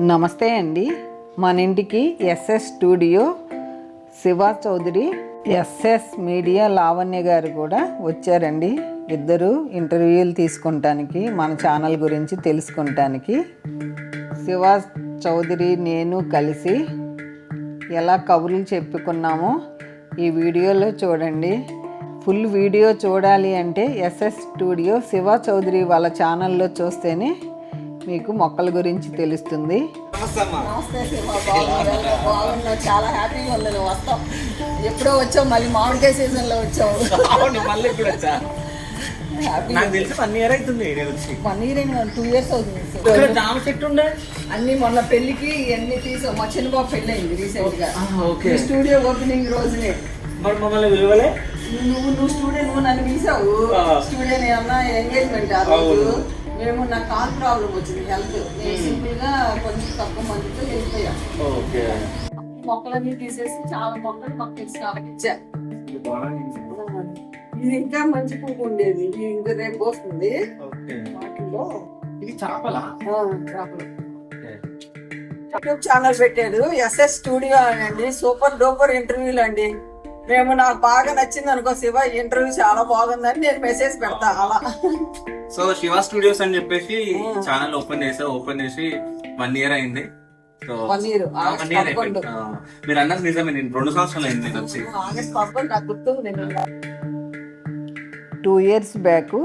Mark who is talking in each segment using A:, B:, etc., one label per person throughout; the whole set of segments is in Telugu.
A: నమస్తే అండి. మన ఇంటికి SS studio Shiva Chowdary SS media Lavanya garu కూడా వచ్చారండి. ఇద్దరు ఇంటర్వ్యూలు తీసుకుంటానికి మన ఛానల్ గురించి తెలుసుకుంటానికి. శివ చౌదరి నేను కలిసి ఎలా కబుర్లు చెప్పుకున్నామో ఈ వీడియోలో చూడండి. ఫుల్ వీడియో చూడాలి అంటే ఎస్ఎస్ స్టూడియో శివ చౌదరి వాళ్ళ ఛానల్లో చూస్తేనే మీకు మొక్కల గురించి తెలుస్తుంది.
B: చాలా హ్యాపీగా ఉంది. వస్తావు. ఎప్పుడో వచ్చావు మళ్ళీ మామిడికాయ సీజన్లో వచ్చావు.
C: అవును మళ్ళీ ఇప్పుడు వచ్చా?
B: హ్యాపీ
C: నాకు తెలిసి వన్ ఇయర్ అవుతుంది నేను వచ్చి.
B: వన్ ఇయర్ టూ ఇయర్స్ అవుతుంది.
C: జామ చెట్టు
B: అన్ని మొన్న పెళ్ళికి ఇవన్నీ తీసావు. మా చిన్న బాబు పెళ్ళి అయింది రీసెంట్గా
C: ఆ, ఓకే.
B: ఈ స్టూడియో ఓపెనింగ్ రోజునే.
C: మరి మమ్మల్ని విలువలే
B: నువ్వు నువ్వు స్టూడియో నువ్వు నన్ను పిలిచావు. స్టూడియో ఏమన్నా ఎంగేజ్మెంట్ ఆ రోజు. మేము నాకు కాల్ ప్రాబ్లం వచ్చింది హెల్త్. నేను సింపుల్గా కొంచెం తక్కువ మందితో వెళ్ళిపోయా
C: ఓకే.
B: మొక్కలన్నీ తీసేసి చాలా మొక్కలు మాకు తెలిసి కాబట్టి ఇచ్చా. ఇది ఇంకా మంచి పువ్వు ఉండేది. ఇది ఇంకా రేపు వస్తుంది
C: ఓకే.
B: వాటిలో
C: ఇది చేపలా?
B: ఆ, చేపలు. యూట్యూబ్ ఛానల్ పెట్టాడు. ఎస్ఎస్ స్టూడియో అండి. సూపర్ డూపర్ ఇంటర్వ్యూలు అండి. మేము నాకు బాగా నచ్చింది అనుకో శివ ఇంటర్వ్యూ చాలా బాగుందని నేను మెసేజ్ పెడతా అలా.
C: సో శివ స్టూడియోస్ అని చెప్పేసి ఛానల్ ఓపెన్ చేసా ఓపెన్ చేసి వన్ ఇయర్ అయింది. సో మీరు అన్నది నిజమే నేను రెండు సంవత్సరాలు అయింది నేను వచ్చి.
B: ఆగస్ట్ పదకొండు నాకు గుర్తుంది నేను
A: two years back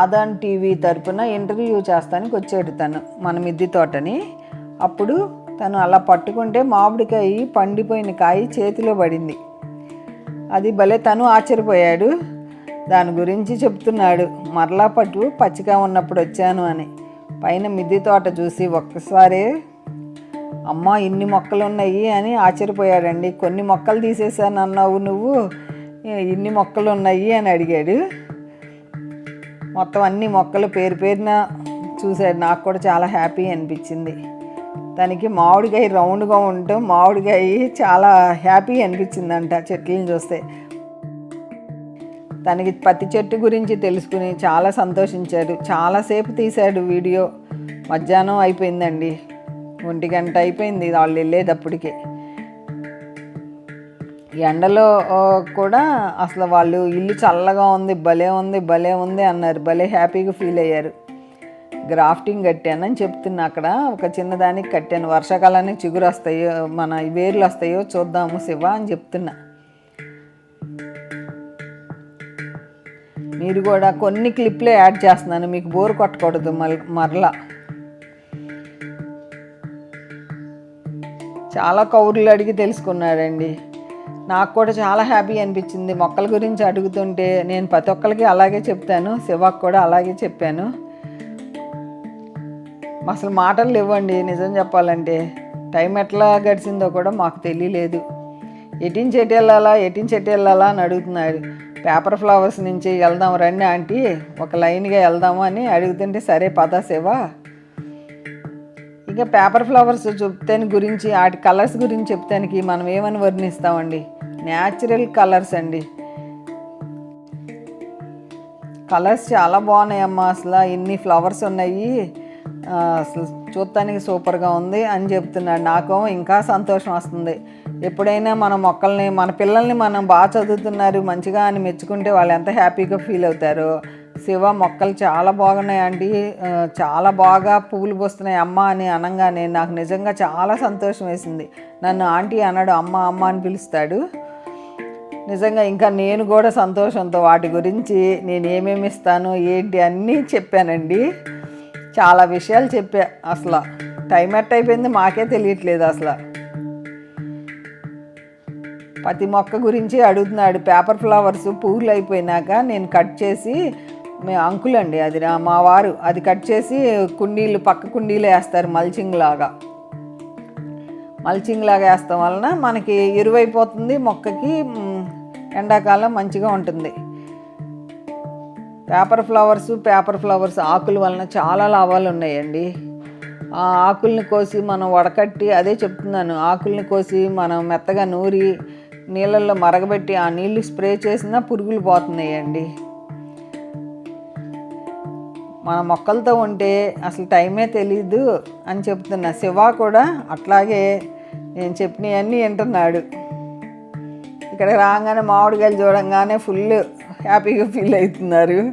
A: Aadhan TV తరపున ఇంటర్వ్యూ చేస్తానికి వచ్చాడు తను మన మిద్ది తోటని. అప్పుడు తను అలా పట్టుకుంటే మామిడికాయ పండిపోయిన కాయ చేతిలో పడింది. అది భలే తను ఆశ్చర్యపోయాడు. దాని గురించి చెప్తున్నాడు. మరలా పట్టు పచ్చిగా ఉన్నప్పుడు వచ్చాను అని. పైన మిద్ది తోట చూసి ఒక్కసారే అమ్మ ఇన్ని మొక్కలు ఉన్నాయి అని ఆశ్చర్యపోయాడండి. కొన్ని మొక్కలు తీసేసాను అన్నావు నువ్వు? ఇన్ని మొక్కలు ఉన్నాయి అని అడిగాడు. మొత్తం అన్ని మొక్కలు పేరు పేరున చూశాడు. నాకు కూడా చాలా హ్యాపీ అనిపించింది. తనకి మామిడికాయ రౌండ్గా ఉండటం మామిడికాయ చాలా హ్యాపీ అనిపించిందంట చెట్లను చూస్తే. తనకి పత్తి చెట్టు గురించి తెలుసుకుని చాలా సంతోషించాడు. చాలాసేపు తీశాడు వీడియో. మధ్యాహ్నం అయిపోయిందండి. ఒంటి గంట అయిపోయింది. వాళ్ళు వెళ్ళేటప్పటికే. ఎండలో కూడా అసలు వాళ్ళు ఇల్లు చల్లగా ఉంది భలే ఉంది భలే ఉంది అన్నారు. భలే హ్యాపీగా ఫీల్ అయ్యారు. గ్రాఫ్టింగ్ కట్టానని చెప్తున్నా అక్కడ. ఒక చిన్నదానికి కట్టాను. వర్షాకాలానికి చిగురు వస్తాయో మన వేర్లు వస్తాయో చూద్దాము శివ అని చెప్తున్నా. మీరు కూడా కొన్ని క్లిప్లే యాడ్ చేస్తున్నాను మీకు బోర్ కొట్టకూడదు మల్ మరలా. చాలా కౌరులు అడిగి తెలుసుకున్నాడండి నాకు కూడా చాలా హ్యాపీ అనిపించింది. మొక్కల గురించి అడుగుతుంటే నేను ప్రతి ఒక్కరికి అలాగే చెప్తాను శివకు కూడా అలాగే చెప్పాను. అసలు మాటలు లేవండి నిజం చెప్పాలంటే. టైం ఎట్లా గడిచిందో కూడా మాకు తెలియలేదు. ఎటిన్ చెట్టు వెళ్ళాలా ఎటిన్ చెట్టు వెళ్ళాలా అని అడుగుతున్నాడు పేపర్ ఫ్లవర్స్ నుంచి వెళ్దాం రండి ఆంటీ. ఒక లైన్గా వెళ్దాము అని అడుగుతుంటే సరే పదా శివ. ఇక పేపర్ ఫ్లవర్స్ చెప్తాను గురించి వాటి కలర్స్ గురించి చెప్తానికి మనం ఏమని వర్ణిస్తామండి? న్యాచురల్ కలర్స్ అండి. కలర్స్ చాలా బాగున్నాయమ్మా అసలు ఇన్ని ఫ్లవర్స్ ఉన్నాయి. అసలు చూడటానికి సూపర్గా ఉంది అని చెప్తున్నాడు. నాకు ఇంకా సంతోషం వస్తుంది. ఎప్పుడైనా మన మొక్కల్ని మన పిల్లల్ని మనం బాగా చదువుతున్నారు మంచిగా అని మెచ్చుకుంటే వాళ్ళు ఎంత హ్యాపీగా ఫీల్ అవుతారో. శివ మొక్కలు చాలా బాగున్నాయండి. ఆ, చాలా బాగా పువ్వులు పోస్తున్నాయి. అమ్మ అని అనగానే నాకు నిజంగా చాలా సంతోషం వేసింది. నన్ను ఆంటీ అన్నాడు అమ్మ అమ్మ అని పిలుస్తాడు. నిజంగా ఇంకా నేను కూడా సంతోషంతో వాటి గురించి నేను ఏమేమి ఇస్తాను ఏంటి అన్నీ చెప్పానండి. చాలా విషయాలు చెప్పా అసలు. టైం ఎట్ అయిపోయింది మాకే తెలియట్లేదు అసలు. ప్రతి మొక్క గురించి అడుగుతున్నాడు. పేపర్ ఫ్లవర్స్ పువ్వులు అయిపోయినాక నేను కట్ చేసి మే అంకుల్ అండి అది మా వారు అది కట్ చేసి కుండీలు పక్క కుండీలు వేస్తారు మల్చింగ్ లాగా మల్చింగ్ లాగా వేస్తాం వలన మనకి ఎరువైపోతుంది మొక్కకి ఎండాకాలం మంచిగా ఉంటుంది. పేపర్ ఫ్లవర్స్ పేపర్ ఫ్లవర్స్ ఆకుల వలన చాలా లాభాలు ఉన్నాయండి. ఆ ఆకుల్ని కోసి మనం వడకట్టి అదే చెప్తున్నాను ఆకుల్ని కోసి మనం మెత్తగా నూరి నీళ్ళల్లో మరగబెట్టి ఆ నీళ్ళు స్ప్రే చేసినా పురుగులు పోతున్నాయండి. మన మొక్కలతో ఉంటే అసలు టైమే తెలీదు అని చెప్తున్నా. శివ కూడా అట్లాగే నేను చెప్పినవన్నీ వింటున్నాడు. ఇక్కడ రాగానే మామిడికాయలు చూడంగానే ఫుల్ హ్యాపీగా ఫీల్ అవుతున్నారు.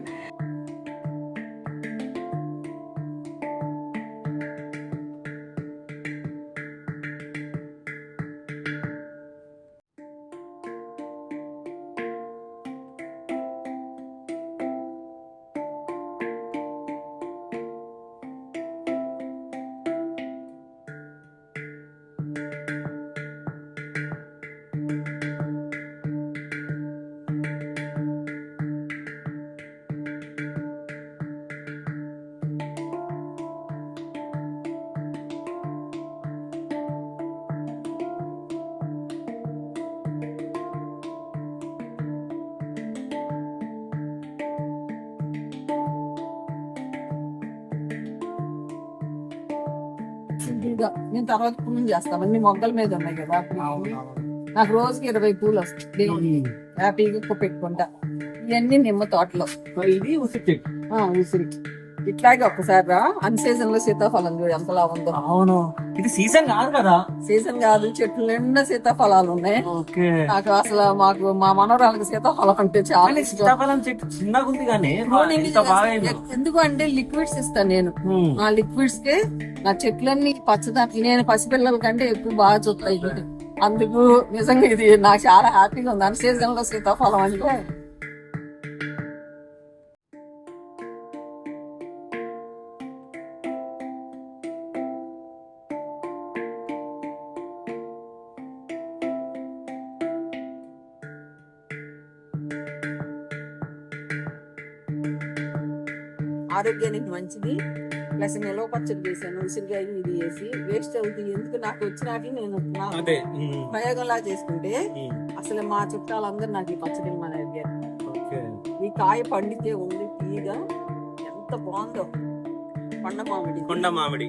B: నేను తర్వాత పూలు చేస్తాను. అన్ని మొగ్గల మీద ఉన్నాయి కదా. నాకు రోజుకి ఇరవై పూలు వస్తాయి. దేవుడికి. హ్యాపీగా పెట్టుకుంటా. ఇవన్నీ నిమ్మ తోటలో.
C: ఇది ఉసిరి
B: ఆ, ఉసిరి. ఇట్లాగే ఒకసారి రా. అన్ సీజన్లో సీతాఫలం చూడు ఎంతలా ఉందో
C: అవును. ఇది సీజన్ కాదు కదా?
B: సీజన్ కాదు చెట్లు నిండా సీతాఫలాలు ఉన్నాయి. నాకు అసలు మాకు మా మనవరాలకు సీతాఫలం అంటే చాలా ఇష్టం.
C: సీతాఫలం చెట్టు చిన్నగా ఉంది కానీ.
B: ఎందుకు అంటే లిక్విడ్స్ ఇస్తాను నేను. ఆ లిక్విడ్స్కి నా చెట్లన్నీ పచ్చదట్లు నేను పసిపిల్లల కంటే ఎక్కువ బాగా చూస్తాయి. అందుకు నిజంగా ఇది నాకు చాలా హ్యాపీగా ఉంది. అన్ సీజన్లో సీతాఫలం అంటే ఆరోగ్యానికి మంచిది. ప్లస్ నిలవ పచ్చడి చేశాను ఉసిరికాయ ఇది వేసి వేస్ట్ అవుతుంది. ఎందుకు? నాకు వచ్చినాక నేను. ప్రయోగంలా చేసుకుంటే. అసలు మా చుట్టాలందరూ నాకు ఈ పచ్చడి మన అడిగారు ఈ కాయ పండితే ఉంది తీయగా ఎంత బాగుందో. పండ మామిడి.
C: కొండ మామిడి.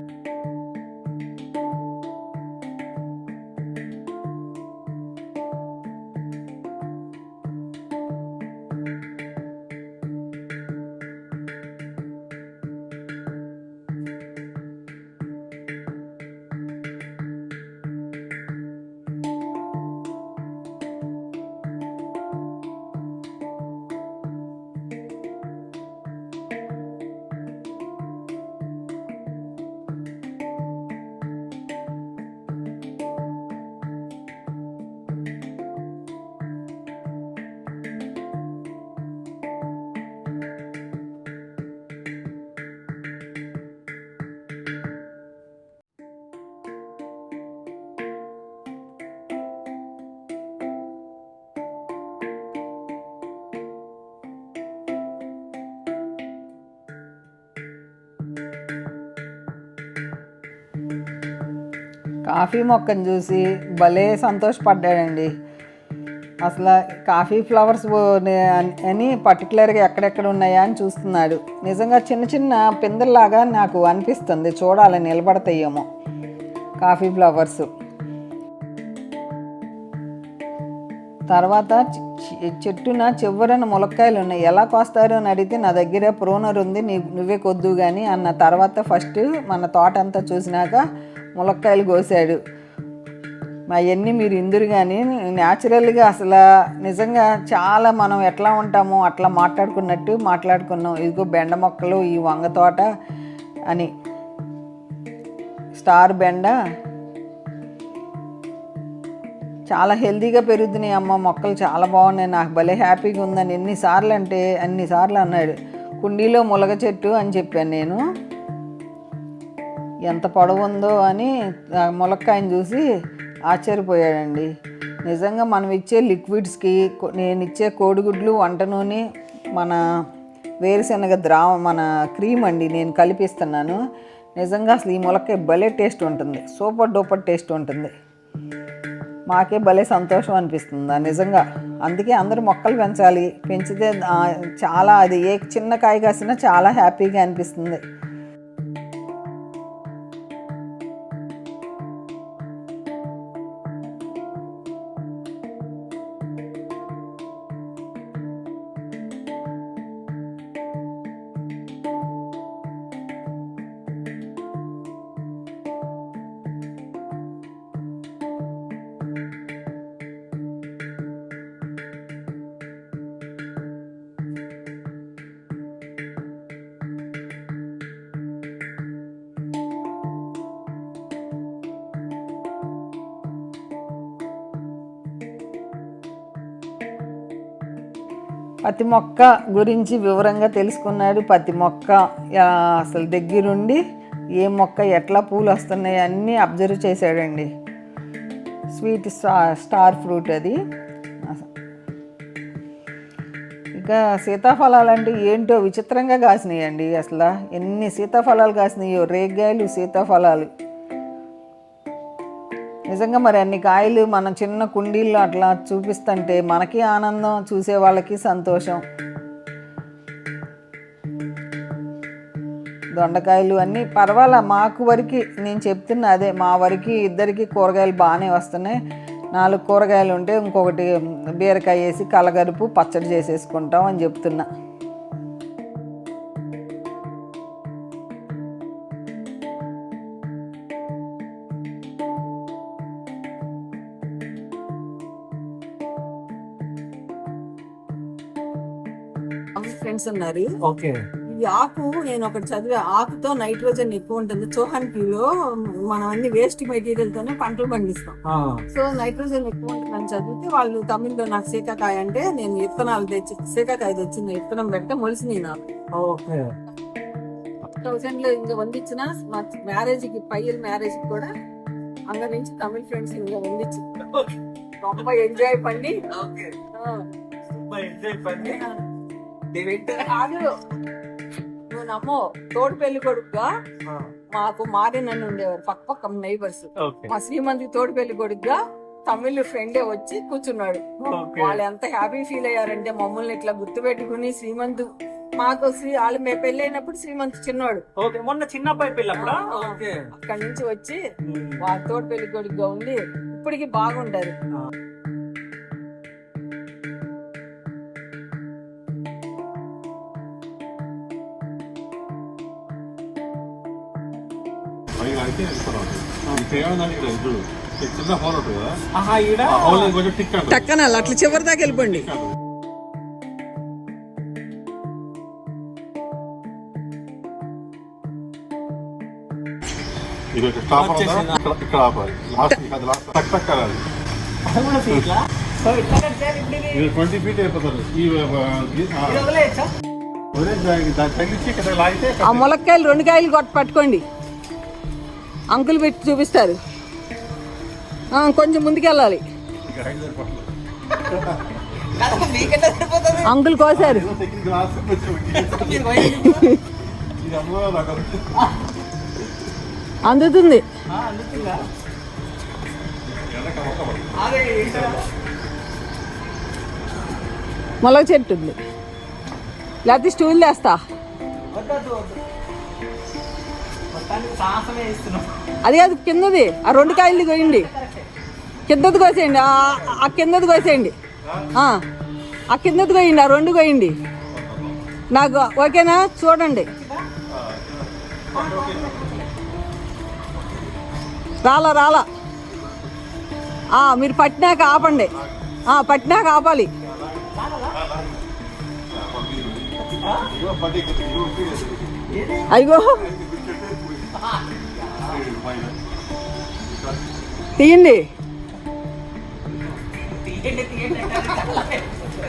A: కాఫీ మొక్కను చూసి భలే సంతోషపడ్డాడండి. అసలు కాఫీ ఫ్లవర్స్ అని- అని పర్టికులర్గా ఎక్కడెక్కడ ఉన్నాయా అని చూస్తున్నాడు. నిజంగా చిన్న చిన్న పిందెల్లాగా నాకు అనిపిస్తుంది చూడాలి నిలబడతాయేమో కాఫీ ఫ్లవర్స్. తర్వాత చెట్టున చివరన ములక్కాయలు ఉన్నాయి. ఎలా కోస్తారు అని అడిగితే నా దగ్గర ప్రోనర్ ఉంది నీ నువ్వే కొద్దు కానీ అన్న తర్వాత ఫస్ట్ మన తోట అంతా చూసినాక ములక్కాయలు కోసాడు. అవన్నీ మీరు ఇందురు కానీ న్యాచురల్గా అసలు నిజంగా చాలా మనం ఎట్లా ఉంటామో అట్లా మాట్లాడుకున్నట్టు మాట్లాడుకున్నాం. ఇదిగో బెండ మొక్కలు ఈ వంగ తోట అని. స్టార్ బెండ. చాలా హెల్తీగా పెరుగుతున్నాయి అమ్మ మొక్కలు చాలా బాగున్నాయి. నాకు భలే హ్యాపీగా ఉందని ఎన్నిసార్లు అంటే అన్నిసార్లు అన్నాడు. కుండీలో ములగ చెట్టు అని చెప్పాను నేను. ఎంత పొడవు ఉందో అని ములక్కాయని చూసి ఆశ్చర్యపోయాడండి. నిజంగా మనం ఇచ్చే లిక్విడ్స్కి నేను ఇచ్చే కోడిగుడ్లు వంట నూనె మన వేరుశనగ ద్రావ మన క్రీమ్ అండి నేను కలిపిస్తున్నాను. నిజంగా అసలు ఈ ములక్కాయ భలే టేస్ట్ ఉంటుంది. సూపర్ డూపర్ టేస్ట్ ఉంటుంది. మాకే భలే సంతోషం అనిపిస్తుంది నిజంగా. అందుకే అందరూ మొక్కలు పెంచాలి. పెంచితే చాలా అది ఏ చిన్న కాయ కాసినా చాలా హ్యాపీగా అనిపిస్తుంది. పత్తి మొక్క గురించి వివరంగా తెలుసుకున్నాడు. పత్తి మొక్క అసలు దగ్గరుండి ఏ మొక్క ఎట్లా పూలు వస్తున్నాయి అన్నీ అబ్జర్వ్ చేశాడండి. స్వీట్ స్టా- స్టార్ ఫ్రూట్ అది. ఇంకా సీతాఫలాలు అంటే ఏంటో విచిత్రంగా కాసినాయండి అసలు. ఎన్ని సీతాఫలాలు కాసినాయో రేగ్గాయలు సీతాఫలాలు. నిజంగా మరి అన్ని కాయలు మన చిన్న కుండీల్లో అట్లా చూపిస్తుంటే మనకి ఆనందం చూసే వాళ్ళకి సంతోషం. దొండకాయలు అన్నీ పర్వాలా మాకు వరకు నేను చెప్తున్నా అదే మా వరకు ఇద్దరికి కూరగాయలు బాగానే వస్తున్నాయి. నాలుగు కూరగాయలు ఉంటే ఇంకొకటి బీరకాయ వేసి కలగరుపు పచ్చడి చేసేసుకుంటాం అని చెప్తున్నా.
B: ఫ్రెండ్స్ ఉన్నారు.
D: ఓకే.
B: ఈ ఆకు నేను ఒకటి చదివా ఆకుతో నైట్రోజన్ ఎక్కువ ఉంటుంది. చోహన్కీలో మనం అన్ని వేస్ట్ మెటీరియల్ తోనే పంటలు పండిస్తాం. సో నైట్రోజన్ ఎక్కువ ఉంటుందని చదివితే వాళ్ళు తమిళ్ళో నాకు సీకాకాయ అంటే నేను విత్తనాలు తెచ్చి సీకాకాయ తెచ్చింది విత్తనం పెడితే మొలిసినాయి నాకు.
D: ఓకే.
B: థౌసండ్లో ఇంకా వందించిన మ్యారేజ్కి పయ్యల్ మ్యారేజ్ కూడా అంగ నుంచి తమిళ ఫ్రెండ్స్ ఇంకా వందించి గొప్ప ఎంజాయ్ పండి. ఆ, కాదు. నువ్వు నమ్మో. తోడు పెళ్ళి కొడుకుగా మాకు మారినన్ను ఉండేవారు పక్క పక్క నైబర్స్ మా శ్రీమంతి తోడు పెళ్ళి కొడుకుగా తమిళ్ ఫ్రెండే వచ్చి కూర్చున్నాడు. వాళ్ళు ఎంత హ్యాపీ ఫీల్ అయ్యారంటే మమ్మల్ని ఇట్లా గుర్తు పెట్టుకుని శ్రీమంత్ మాకు శ్రీ వాళ్ళు మేము పెళ్ళి అయినప్పుడు శ్రీమంత్ చిన్నవాడు
D: మొన్న చిన్న అబ్బాయి
B: అక్కడి నుంచి వచ్చి వాళ్ళ తోడు పెళ్ళి కొడుకుగా ఉండి ఇప్పటికి బాగుంటారు
E: చిన్న హోల్ ఉంటుంది హోల్ కొంచెం టిక్
B: టక్కన అట్లా చివరి దాకా వెళ్ళిపోండి.
E: ఇది ఇక్కడ ఆపాలి. లాస్ట్ అది లాస్ట్ టక్ టక్ అనాలి
D: ఇది
E: ట్వంటీ ఫీట్ అయిపోతుంది. ఈ తగిలించి ఇక్కడ లాగితే
B: ఆ ములక్కాయలు రెండు కాయలు కొట్టి పట్టుకోండి. అంకులు పెట్టి చూపిస్తారు. కొంచెం ముందుకెళ్ళాలి. అంకుల్ కోసారు. అందుతుంది. మొలగ చెట్టు ఉంది. లేకపోతే స్టూల్
D: తెస్తా
B: అది కాదు కిందది. ఆ రెండు కాయలు కోయండి కిందది కోసేయండి ఆ- ఆ కిందది కోసేయండి ఆ, ఆ కిందది కోయండి ఆ రెండు కోయండి నాకు ఓకేనా? చూడండి. రాలా రాలా. ఆ, మీరు పట్టినాక ఆపండి. ఆ, పట్టినాక ఆపాలి. అయ్యో. తీయండి.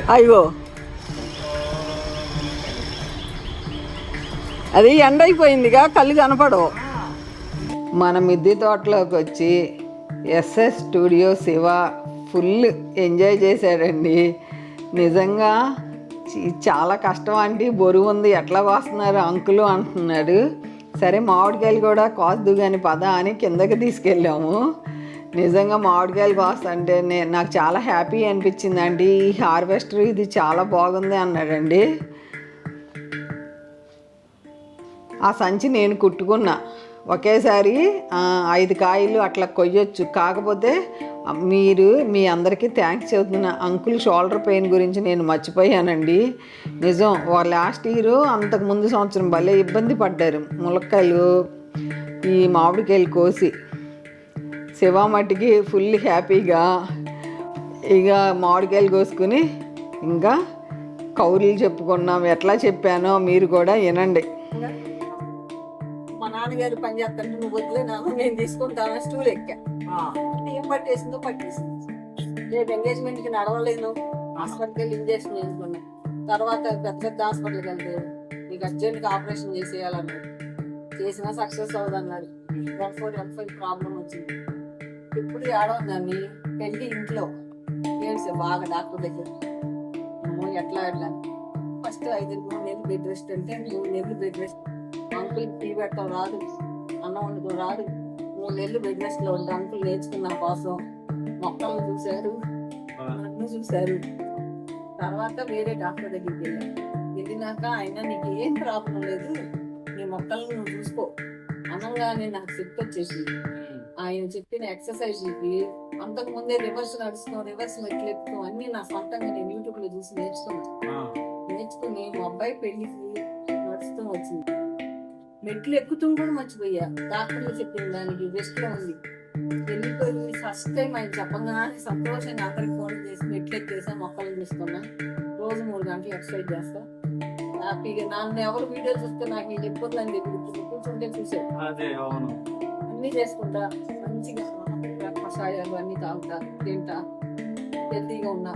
B: అయ్యో. అది ఎండ అయిపోయిందిగా కళ్ళు కనపడవు.
A: మన మిద్దె తోటలోకి వచ్చి SS studio Siva full enjoy చేశాడండి. నిజంగా చాలా కష్టం అండి. బరువు ఉంది. ఎట్లా వస్తున్నారు అంకులు అంటున్నాడు. సరే మామిడికాయలు కూడా కోసదు కానీ పద అని కిందకి తీసుకెళ్ళాము. నిజంగా మామిడికాయలు కోస్తుంటే నేను నాకు చాలా హ్యాపీ అనిపించింది అండి. ఈ హార్వెస్టర్ ఇది చాలా బాగుంది అన్నాడండి. ఆ సంచి నేను కుట్టుకున్నా. ఒకేసారి ఐదు కాయలు అట్లా కొయ్యొచ్చు. కాకపోతే మీరు మీ అందరికీ థ్యాంక్స్ చెబుతున్నా అంకుల్ షోల్డర్ పెయిన్ గురించి నేను మర్చిపోయానండి. నిజం వా లాస్ట్ ఇయర్ అంతకు ముందు సంవత్సరం భలే ఇబ్బంది పడ్డారు. ములక్కాయలు ఈ మామిడికాయలు కోసి. శివ మట్టికి ఫుల్ హ్యాపీగా ఇక మామిడికాయలు కోసుకుని ఇంకా కౌరులు చెప్పుకున్నాం. ఎట్లా చెప్పానో మీరు కూడా వినండి.
B: నాన్నగారు పని చేస్తుంటే నువ్వు వదిలే నాన్న నేను తీసుకుంటాను స్టూల్ ఎక్కా. ఏం పట్టేసిందో పట్టేసింది. రేపు ఎంగేజ్మెంట్కి నడవలేను. హాస్పిటల్కి వెళ్ళి ఇంజక్షన్ వేసుకున్నా.
A: తర్వాత పెద్ద పెద్ద హాస్పిటల్కి వెళ్తే నీకు అర్జెంట్గా ఆపరేషన్ చేసేయాలన్నాడు. చేసినా success అవ్వదన్నాడు. One four one five problem వచ్చింది. ఇప్పుడు ఏడవదాన్ని పెళ్ళి ఇంట్లో ఏడ్చే బాగా డాక్టర్ దగ్గర. ఎట్లా ఎట్లా? ఫస్ట్ ఐదు మూడు నెలలు బెడ్ రెస్ట్ అంటే మూడు నెలలు బెడ్ రెస్ట్ అంకుల్ టీ పెట్టడం రాదు. అన్నం వండుకో రాదు. మూడు నెలలు బెడ్ రెస్ట్లో ఉంటే అంకుల్ నేర్చుకున్న కోసం మొక్కలను చూశారు. నన్ను చూశారు. తర్వాత వేరే డాక్టర్ దగ్గరికి వెళ్ళాను. వెళ్ళినాక ఆయన నీకు ఏం ప్రాబ్లం లేదు? నీ మొక్కలను నువ్వు చూసుకో. అనగానే నాకు శక్తి వచ్చేసి ఆయన చెప్పిన ఎక్సర్సైజ్ ఇది అంతకు ముందే రివర్స్ నడుస్తాం రివర్స్ మెట్లు ఎక్కుతాం అన్ని నా సొంతంగా నేను యూట్యూబ్లో చూసి నేర్చుకున్నాను నేర్చుకుని మా అబ్బాయి పెళ్ళికి నడుస్తూ వచ్చింది. మెట్లు ఎక్కుతూ కూడా మర్చిపోయా. డాక్టర్లు చెప్పిన దానికి బెస్ట్లో ఉంది. వెళ్ళిపోయి ఫస్ట్ టైం ఆయన చెప్పగానే సంతోషంగా అందరికి ఫోన్ చేసి మెట్లు ఎక్కేసా మొక్కలు చూసుకున్నా. రోజు మూడు గంటలు ఎక్సర్సైజ్ చేస్తా. హ్యాపీగా నన్ను ఎవరు వీడియో చూస్తే నాకు ఇది ఎప్పుడు అని చెప్పి కూర్చుంటే
C: అవును.
A: అన్ని చేసుకుంటా. మంచిగా కషాయాలు అన్ని తాగుతా తింటా. హెల్తీగా ఉన్నా.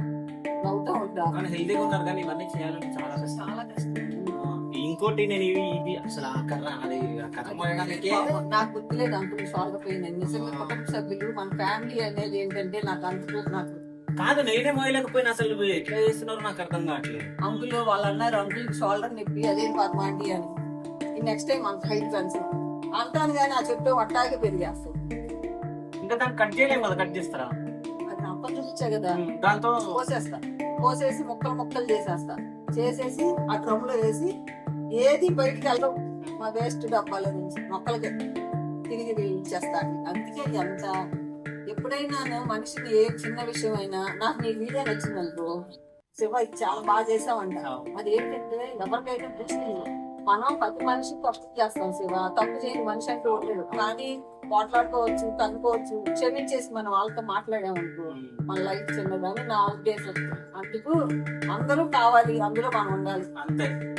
A: నవ్వుతా ఉంటా.
C: హెల్తీగా ఉన్నారు కానీ ఇవన్నీ చేయాలంటే చాలా
A: చాలా కష్టం.
C: ఇంకోటి నేను ఇవి ఇది అసలు ఆ కర్ర అది ఆ కర్ర మోయడానికే
A: పాపం నాకు గుర్తులేదు అంకుల్ షార్ట్ పోయింది నిజంగా కుటుంబ సభ్యులు మన ఫ్యామిలీ అనేది ఏంటంటే నాకు అందుకు నాకు
C: కాదు నేనే మోయలేకపోయినా అసలు ఎట్లా చేస్తున్నారో నాకు అర్థం కావట్లేదు
A: అంకుల్ వాళ్ళు అన్నారు అంకుల్ షోల్డర్ నొప్పి అదేం పద్మాంటి అని నెక్స్ట్ టైం అంత హైట్ ఫ్రెండ్స్ అంటాను కానీ ఆ చెట్టు అట్టాగే పెరిగేస్తాం
C: ఇంకా దాన్ని కట్ చేయలేము కదా కట్ చేస్తారా
A: అది అప్ప చూపించా కదా
C: దాంతో
A: కోసేస్తా కోసేసి ముక్కలు ముక్కలు చేసేస్తా చేసేసి ఆ డ్రమ్లో వేసి ఏది బయటికి వెళ్ళడం మా వేస్ట్ డబ్బాల నుంచి మొక్కలకి తిరిగి ఇచ్చేస్తా అందుకే ఎంత ఎప్పుడైనా మనిషిని ఏ చిన్న విషయం అయినా నాకు నీ వీడియో నచ్చింది అనుకో శివ చాలా బాగా చేసావంట. అది ఏంటంటే ఎవరికైతే పుచ్చింది మనం ప్రతి మనిషి తప్పు చేస్తాం శివ. తప్పు చేయని మనిషి అంటూ ఉండడు కానీ మాట్లాడుకోవచ్చు కనుకోవచ్చు క్షమించేసి మనం వాళ్ళతో మాట్లాడామనుకో మన లైఫ్ చిన్నదని నా ఉద్దేశం. అందుకు అందరూ కావాలి అందులో మనం ఉండాలి.
C: అంతే.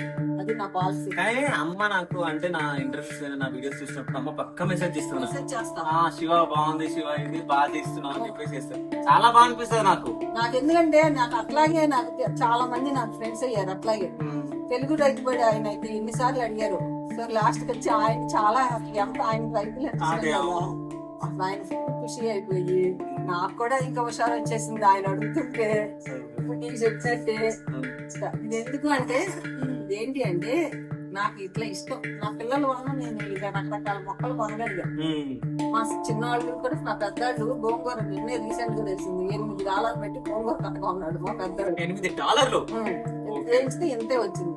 A: అది నా పాలసీ.
C: కానీ అమ్మ నాకు అంటే నా ఇంటర్వ్యూస్ నా వీడియోస్ చూసినప్పుడు అమ్మ పక్క మెసేజ్ చేస్తున్నా
A: మెసేజ్ చేస్తా.
C: ఆ శివ బాగుంది శివ ఇది బాగా తీస్తున్నావు అని చెప్పేసి చేస్తారు చాలా బాగా అనిపిస్తుంది నాకు.
A: నాకు ఎందుకంటే నాకు అట్లాగే నాకు చాలా మంది నాకు ఫ్రెండ్స్ అయ్యారు అట్లాగే. తెలుగు రైతుబడి ఆయన అయితే ఎన్నిసార్లు అడిగారు. సో లాస్ట్కి వచ్చి ఆయన చాలా ఎంత ఆయన రైతులు ఆయన ఖుషి అయిపోయి నాకు కూడా ఇంకా హుషారు వచ్చేసింది ఆయన అడుగుతుంటే. ఇప్పుడు నీకు చెప్పినట్టే ఎందుకు అంటే ఏంటి అంటే నాకు ఇట్లా ఇష్టం. నా పిల్లల వల్ల నేను ఇక రకరకాల మొక్కలు కొనగలిగా.
C: ఉమ్.
A: మా చిన్నవాళ్ళు కూడా మా పెద్దాళ్ళు గోంగూర నిన్నే రీసెంట్గా తెలిసింది ఎనిమిది డాలర్ పెట్టి గోంగూర కట్టగా ఉన్నాడు మా పెద్దాడు
C: ఎనిమిది డాలర్లు.
A: వేయించితే ఇంతే వచ్చింది.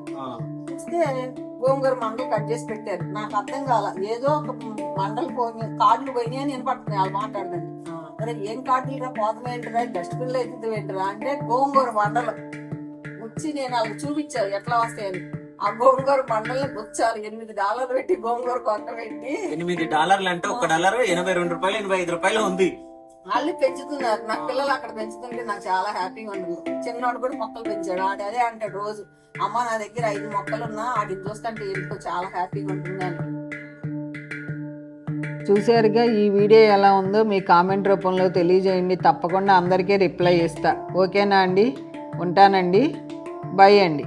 A: ఇస్తే గోంగూర మండలు కట్ చేసి పెట్టారు. నాకు అర్థం కాల. ఏదో ఒక మండలు పోయి కార్డులు పోయినాయి అని నేను పడుతున్నాయి వాళ్ళు మాట్లాడదండి అరే ఏం కార్డులు రా పోతున్నాయంటరా డస్ట్బిన్లో ఎత్తుతూ ఏంటరా అంటే గోంగూర మండలు. వచ్చి నేను వాళ్ళకి చూపించాను ఎట్లా వస్తాయని. ఆ గోంగూర మండల్ని వచ్చారు ఎనిమిది డాలర్లు పెట్టి గోంగూర కొట్ట పెట్టి
C: ఎనిమిది డాలర్లు అంటే ఒక డాలర్ ఎనభై రెండు రూపాయలు ఎనభై ఐదు రూపాయలు ఉంది.
A: వాళ్ళు పెంచుతున్నారు. నా పిల్లలు అక్కడ పెంచుతుంటే నాకు చాలా హ్యాపీగా ఉండదు. చిన్నవాడు కూడా మొక్కలు పెంచాడు. ఆడు అదే అంటాడు రోజు. అమ్మ నా దగ్గర ఐదు మొక్కలు ఉన్నా వాటిని చూస్తుంటే ఎందుకో చాలా హ్యాపీగా ఉంటుంది అని
F: చూసారుగా ఈ వీడియో ఎలా ఉందో మీ కామెంట్ రూపంలో తెలియజేయండి. తప్పకుండా అందరికీ రిప్లై ఇస్తా. ఓకేనా అండి? ఉంటానండి. బై అండి.